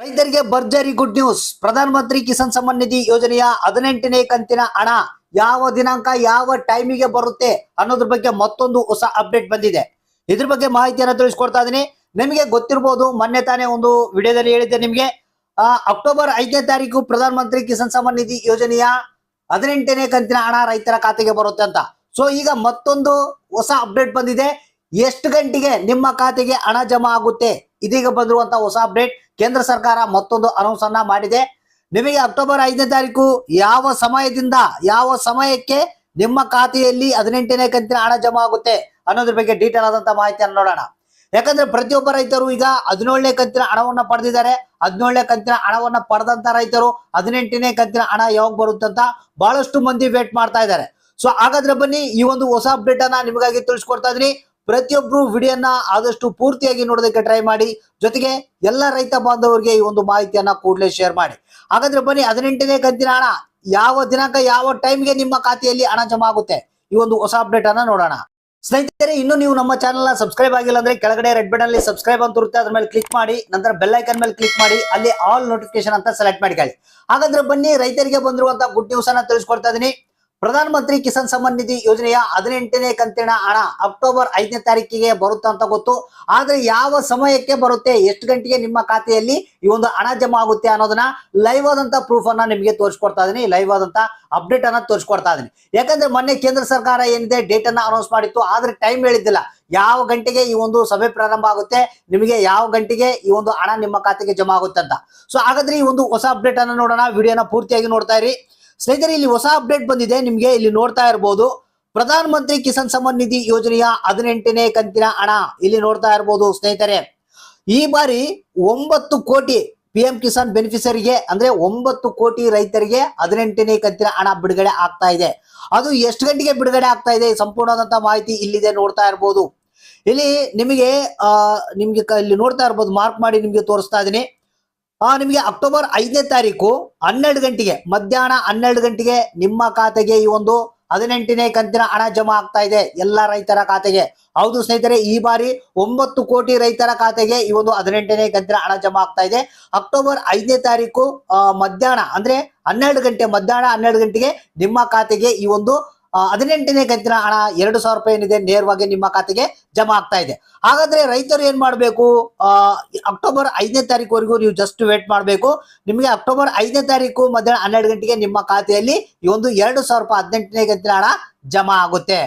ರೈತರಿಗೆ ಭರ್ಜರಿ good news. Pradhan Mantri Kisan Samman Nidhi ಯೋಜನೆಯ ಹದಿನೆಂಟನೇ ಕಂತಿನ ಹಣ ಯಾವ ದಿನಾಂಕ, ಯಾವ ಟೈಮಿಗೆ ಬರುತ್ತೆ ಅನ್ನೋದ್ರ ಬಗ್ಗೆ ಮತ್ತೊಂದು ಹೊಸ ಅಪ್ಡೇಟ್ ಬಂದಿದೆ. ಇದ್ರ ಬಗ್ಗೆ ಮಾಹಿತಿಯನ್ನು ತಿಳಿಸ್ಕೊಡ್ತಾ ಇದೀನಿ ನಿಮಗೆ ಗೊತ್ತಿರಬಹುದು ಮೊನ್ನೆ ತಾನೇ ಒಂದು ವಿಡಿಯೋದಲ್ಲಿ ಹೇಳಿದ್ದೆ ನಿಮಗೆ. ಅಕ್ಟೋಬರ್ ಐದನೇ ತಾರೀಕು ಪ್ರಧಾನ ಮಂತ್ರಿ ಕಿಸಾನ್ ಸಮ್ಮಾನ್ ನಿಧಿ ಯೋಜನೆಯ ಹದಿನೆಂಟನೇ ಕಂತಿನ ಹಣ ರೈತರ ಖಾತೆಗೆ ಬರುತ್ತೆ ಅಂತ. ಸೊ ಈಗ ಮತ್ತೊಂದು ಹೊಸ ಅಪ್ಡೇಟ್ ಬಂದಿದೆ. ಎಷ್ಟು ಗಂಟೆಗೆ ನಿಮ್ಮ ಖಾತೆಗೆ ಹಣ ಜಮಾ ಆಗುತ್ತೆ ಇದೀಗ ಬಂದಿರುವಂತಹ ಹೊಸ ಅಪ್ಡೇಟ್. ಕೇಂದ್ರ ಸರ್ಕಾರ ಮತ್ತೊಂದು ಅನೌನ್ಸ್ ಅನ್ನ ಮಾಡಿದೆ. ನಿಮಗೆ ಅಕ್ಟೋಬರ್ ಐದನೇ ತಾರೀಕು ಯಾವ ಸಮಯದಿಂದ, ಯಾವ ಸಮಯಕ್ಕೆ ನಿಮ್ಮ ಖಾತೆಯಲ್ಲಿ ಹದಿನೆಂಟನೇ ಕಂತಿನ ಹಣ ಜಮಾ ಆಗುತ್ತೆ ಅನ್ನೋದ್ರ ಬಗ್ಗೆ ಡೀಟೇಲ್ ಆದಂತ ಮಾಹಿತಿಯನ್ನು ನೋಡೋಣ. ಯಾಕಂದ್ರೆ ಪ್ರತಿಯೊಬ್ಬ ರೈತರು ಈಗ ಹದಿನೇಳನೇ ಕಂತಿನ ಹಣವನ್ನ ಪಡೆದಿದ್ದಾರೆ. ಹದಿನೇಳನೇ ಕಂತಿನ ಹಣವನ್ನ ಪಡೆದಂತ ರೈತರು ಹದಿನೆಂಟನೇ ಕಂತಿನ ಹಣ ಯಾವಾಗ ಬರುತ್ತೆ ಅಂತ ಬಹಳಷ್ಟು ಮಂದಿ ವೇಟ್ ಮಾಡ್ತಾ ಇದ್ದಾರೆ. ಸೊ ಹಾಗಾದ್ರೆ ಬನ್ನಿ ಈ ಒಂದು ಹೊಸ ಅಪ್ಡೇಟ್ ಅನ್ನ ನಿಮಗಾಗಿ ತಿಳಿಸ್ಕೊಡ್ತಾ ಇದೀನಿ ಪ್ರತಿಯೊಬ್ರು ವಿಡಿಯೋನ ಆದಷ್ಟು ಪೂರ್ತಿಯಾಗಿ ನೋಡೋದಕ್ಕೆ ಟ್ರೈ ಮಾಡಿ. ಜೊತೆಗೆ ಎಲ್ಲ ರೈತ ಬಾಂಧವರಿಗೆ ಈ ಒಂದು ಮಾಹಿತಿಯನ್ನ ಕೂಡಲೇ ಶೇರ್ ಮಾಡಿ. ಹಾಗಾದ್ರೆ ಬನ್ನಿ, ಹದಿನೆಂಟನೇ ಕಂತಿನ ಹಣ. ಯಾವ ದಿನಾಂಕ, ಯಾವ ಟೈಮ್ಗೆ ನಿಮ್ಮ ಖಾತೆಯಲ್ಲಿ ಹಣ ಜಮಾ ಆಗುತ್ತೆ? ಈ ಒಂದು ಹೊಸ ಅಪ್ಡೇಟ್ ಅನ್ನ ನೋಡೋಣ. ಸ್ನೇಹಿತರೆ, ಇನ್ನು ನೀವು ನಮ್ಮ ಚಾನಲ್ ಸಬ್ಸ್ಕ್ರೈಬ್ ಆಗಿಲ್ಲ ಅಂದ್ರೆ ಕೆಳಗಡೆ ರೆಡ್ ಬಟನ್ ಅಲ್ಲಿ ಸಬ್ಸ್ಕ್ರೈಬ್ ಅಂತ ಇರುತ್ತೆ, ಅದ್ರ ಮೇಲೆ ಕ್ಲಿಕ್ ಮಾಡಿ. ನಂತರ ಬೆಲ್ ಐಕನ್ ಮೇಲೆ ಕ್ಲಿಕ್ ಮಾಡಿ. ಅಲ್ಲಿ ಆಲ್ ನೋಟಿಫಿಕೇಶನ್ ಅಂತ ಸೆಲೆಕ್ಟ್ ಮಾಡಿಕೊಳ್ಳಿ ಹಾಗಾದ್ರೆ ಬನ್ನಿ, ರೈತರಿಗೆ ಬಂದಿರುವಂತಹ ಗುಡ್ ನ್ಯೂಸ್ ಅನ್ನ ತಿಳಿಸ್ಕೊಡ್ತಾ ಇದೀನಿ. ಪ್ರಧಾನ ಮಂತ್ರಿ ಕಿಸಾನ್ ಸಮ್ಮಾನ್ ನಿಧಿ ಯೋಜನೆಯ ಹದಿನೆಂಟನೇ ಕಂತಿನ ಹಣ ಅಕ್ಟೋಬರ್ ಐದನೇ ತಾರೀಕಿಗೆ ಬರುತ್ತೆ ಅಂತ ಗೊತ್ತು. ಆದ್ರೆ ಯಾವ ಸಮಯಕ್ಕೆ ಬರುತ್ತೆ, ಎಷ್ಟು ಗಂಟೆಗೆ ನಿಮ್ಮ ಖಾತೆಯಲ್ಲಿ ಈ ಒಂದು ಹಣ ಜಮಾ ಆಗುತ್ತೆ ಅನ್ನೋದನ್ನ ಲೈವ್ ಆದಂತ ಪ್ರೂಫ್ ಅನ್ನ ನಿಮಗೆ ತೋರಿಸ್ಕೊಡ್ತಾ ಇದೀನಿ. ಲೈವ್ ಆದಂತ ಅಪ್ಡೇಟ್ ಅನ್ನ ತೋರಿಸ್ಕೊಡ್ತಾ ಇದೀನಿ. ಯಾಕಂದ್ರೆ ಮೊನ್ನೆ ಕೇಂದ್ರ ಸರ್ಕಾರ ಏನಿದೆ ಡೇಟ್ ಅನ್ನ ಅನೌನ್ಸ್ ಮಾಡಿತ್ತು. ಆದ್ರೆ ಟೈಮ್ ಹೇಳಿದ್ದಿಲ್ಲ. ಯಾವ ಗಂಟೆಗೆ ಈ ಒಂದು ಸಭೆ ಪ್ರಾರಂಭ ಆಗುತ್ತೆ, ನಿಮಗೆ ಯಾವ ಗಂಟೆಗೆ ಈ ಒಂದು ಹಣ ನಿಮ್ಮ ಖಾತೆಗೆ ಜಮಾ ಆಗುತ್ತೆ ಅಂತ. ಸೊ ಹಾಗಾದ್ರೆ ಈ ಒಂದು ಹೊಸ ಅಪ್ಡೇಟ್ ಅನ್ನ ನೋಡೋಣ. ವಿಡಿಯೋನ ಪೂರ್ತಿಯಾಗಿ ನೋಡ್ತಾ ಇರಿ. ಸ್ನೇಹಿತರೆ, ಇಲ್ಲಿ ಹೊಸ ಅಪ್ಡೇಟ್ ಬಂದಿದೆ. ನಿಮ್ಗೆ ಇಲ್ಲಿ ನೋಡ್ತಾ ಇರಬಹುದು ಪ್ರಧಾನ ಮಂತ್ರಿ ಕಿಸಾನ್ ಸಮ್ಮಾನ್ ನಿಧಿ ಯೋಜನೆಯ ಹದಿನೆಂಟನೇ ಕಂತಿನ ಹಣ ಇಲ್ಲಿ ನೋಡ್ತಾ ಇರಬಹುದು ಸ್ನೇಹಿತರೆ. ಈ ಬಾರಿ ಒಂಬತ್ತು ಕೋಟಿ ಪಿ ಎಂ ಕಿಸಾನ್ ಬೆನಿಫಿಷರಿಗೆ ಅಂದ್ರೆ ಒಂಬತ್ತು ಕೋಟಿ ರೈತರಿಗೆ ಹದಿನೆಂಟನೇ ಕಂತಿನ ಹಣ ಬಿಡುಗಡೆ ಆಗ್ತಾ ಇದೆ. ಅದು ಎಷ್ಟು ಗಂಟೆಗೆ ಬಿಡುಗಡೆ ಆಗ್ತಾ ಇದೆ? ಸಂಪೂರ್ಣವಾದಂತ ಮಾಹಿತಿ ಇಲ್ಲಿದೆ ನೋಡ್ತಾ ಇರಬಹುದು ಇಲ್ಲಿ ನಿಮಗೆ ನಿಮ್ಗೆ ಇಲ್ಲಿ ನೋಡ್ತಾ ಇರ್ಬೋದು. ಮಾರ್ಕ್ ಮಾಡಿ ನಿಮ್ಗೆ ತೋರಿಸ್ತಾ ಇದೀನಿ ಆ ನಿಮಗೆ ಅಕ್ಟೋಬರ್ ಐದನೇ ತಾರೀಕು ಹನ್ನೆರಡು ಗಂಟೆಗೆ ಮಧ್ಯಾಹ್ನ ಹನ್ನೆರಡು ಗಂಟೆಗೆ ನಿಮ್ಮ ಖಾತೆಗೆ ಈ ಒಂದು ಹದಿನೆಂಟನೇ ಕಂತಿನ ಹಣ ಜಮಾ ಆಗ್ತಾ ಇದೆ ಎಲ್ಲ ರೈತರ ಖಾತೆಗೆ. ಹೌದು ಸ್ನೇಹಿತರೆ ಈ ಬಾರಿ ಒಂಬತ್ತು ಕೋಟಿ ರೈತರ ಖಾತೆಗೆ ಈ ಒಂದು ಹದಿನೆಂಟನೇ ಕಂತಿನ ಹಣ ಜಮಾ ಆಗ್ತಾ ಇದೆ. ಅಕ್ಟೋಬರ್ ಐದನೇ ತಾರೀಕು ಮಧ್ಯಾಹ್ನ ಅಂದ್ರೆ ಹನ್ನೆರಡು ಗಂಟೆ ಮಧ್ಯಾಹ್ನ ಹನ್ನೆರಡು ಗಂಟೆಗೆ ನಿಮ್ಮ ಖಾತೆಗೆ ಈ ಒಂದು ಆ, ಹದಿನೆಂಟನೇ ಕಂತಿನ ಹಣ ಎರಡು ಸಾವಿರ ರೂಪಾಯಿ ಏನಿದೆ ನೇರವಾಗಿ ನಿಮ್ಮ ಖಾತೆಗೆ ಜಮಾ ಆಗ್ತಾ ಇದೆ. ಹಾಗಾದ್ರೆ ರೈತರು ಏನ್ ಮಾಡ್ಬೇಕು? ಅಕ್ಟೋಬರ್ ಐದನೇ ತಾರೀಕುವರೆಗೂ ನೀವು ಜಸ್ಟ್ ವೇಟ್ ಮಾಡಬೇಕು. ನಿಮಗೆ ಅಕ್ಟೋಬರ್ ಐದನೇ ತಾರೀಕು ಮಧ್ಯಾಹ್ನ ಹನ್ನೆರಡು ಗಂಟೆಗೆ ನಿಮ್ಮ ಖಾತೆಯಲ್ಲಿ ಈ ಒಂದು ಎರಡು ಸಾವಿರ ರೂಪಾಯಿ ಹದಿನೆಂಟನೇ ಕಂತಿನ ಹಣ ಜಮಾ ಆಗುತ್ತೆ.